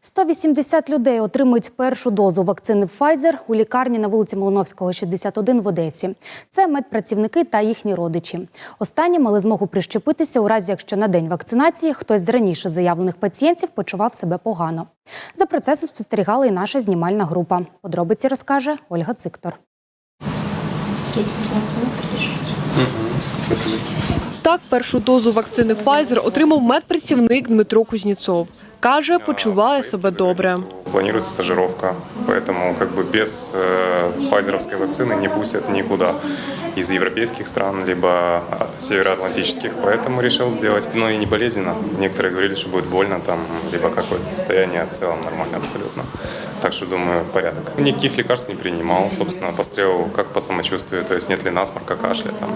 180 людей отримують першу дозу вакцини Pfizer у лікарні на вулиці Малиновського, 61 в Одесі. Це медпрацівники та їхні родичі. Останні мали змогу прищепитися у разі, якщо на день вакцинації хтось з раніше заявлених пацієнтів почував себе погано. За процесом спостерігала і наша знімальна група. Подробиці розкаже Ольга Циктор. Так, першу дозу вакцини Pfizer отримав медпрацівник Дмитро Кузніцов. Каже, почуває себе добре. Планується стажировка, поэтому как бы без э, файзеровской вакцины не пустят никуда из европейских стран, либо а, североатлантических. Поэтому решил сделать, но и не болезненно. Некоторые говорили, что будет больно, там, либо какое-то состояние в целом нормально абсолютно. Так что, думаю, порядок. Никаких лекарств не принимал, собственно, посмотрел, как по самочувствию, то есть нет ли насморка, кашля, там,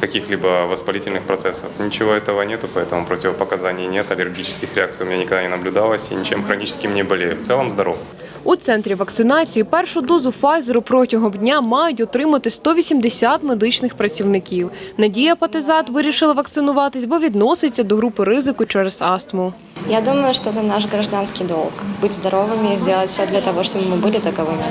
каких-либо воспалительных процессов. Ничего этого нету, поэтому противопоказаний нет, аллергических реакций у меня никогда не наблюдалось, и ничем хроническим не болею. В целом здоров. У центрі вакцинації першу дозу Pfizer протягом дня мають отримати 180 медичних працівників. Надія Патизат вирішила вакцинуватись, бо відноситься до групи ризику через астму. Я думаю, что это наш гражданский долг. Быть здоровыми и сделать все для того, чтобы мы были таковыми.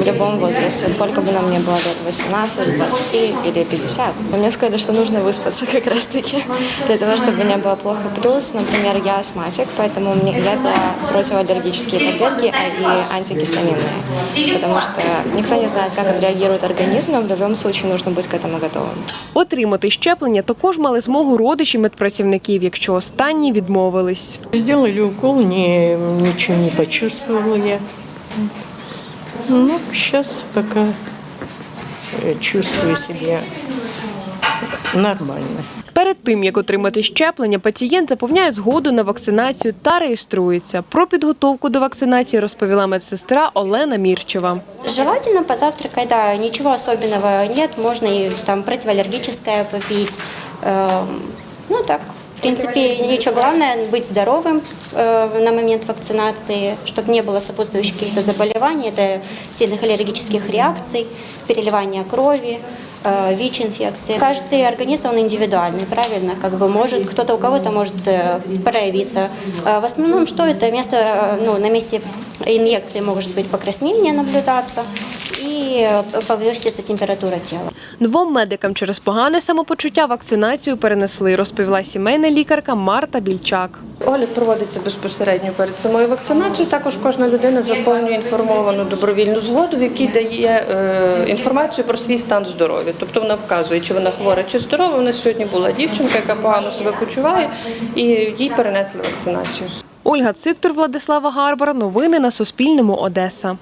В любом возрасте. Сколько бы нам ни было лет, 18, 23 или 50. Но мне сказали, что нужно выспаться как раз таки. Для того, чтобы не было плохо. Плюс, например, я астматик, поэтому мне, я пила противоаллергические таблетки а и антигистаминные. Потому что никто не знает, как отреагирует организм, но в любом случае нужно быть к этому готовым. Отримати щеплення також мали змогу родичі медпрацівників, якщо останні відмовились. Сделали укол, не, ничего не почувствовала я. Ну, сейчас пока э, чувствую себя нормально. Перед тим як отримати щеплення, пацієнт заповняє згоду на вакцинацію та реєструється. Про підготовку до вакцинації розповіла медсестра Олена Мірчева. Желательно позавтракать, да, ничего особенного нет, можно и там противоаллергическое попить. Ну так, принципе, ничего главное быть здоровым э, на момент вакцинации, чтобы не было сопутствующих каких-то заболеваний, это сильных аллергических реакций, переливания крови, э, ВИЧ-инфекции. Каждый организм, он индивидуальный, правильно? Как бы может, кто-то у кого-то может э, проявиться. Э, В основном, что это место, э, ну, на месте инъекции может быть покраснение наблюдаться и э, повысится температура тела. Двом медикам через погане самопочуття вакцинацію перенесли, розповіла сімейна лікарка Марта Більчак. Огляд проводиться безпосередньо перед самою вакцинацією. Також кожна людина заповнює інформовану добровільну згоду, в якій дає е, інформацію про свій стан здоров'я. Тобто вона вказує, чи вона хвора, чи здорова. У нас сьогодні була дівчинка, яка погано себе почуває, і їй перенесли вакцинацію. Ольга Циктор, Владислава Гарбара. Новини на Суспільному. Одеса.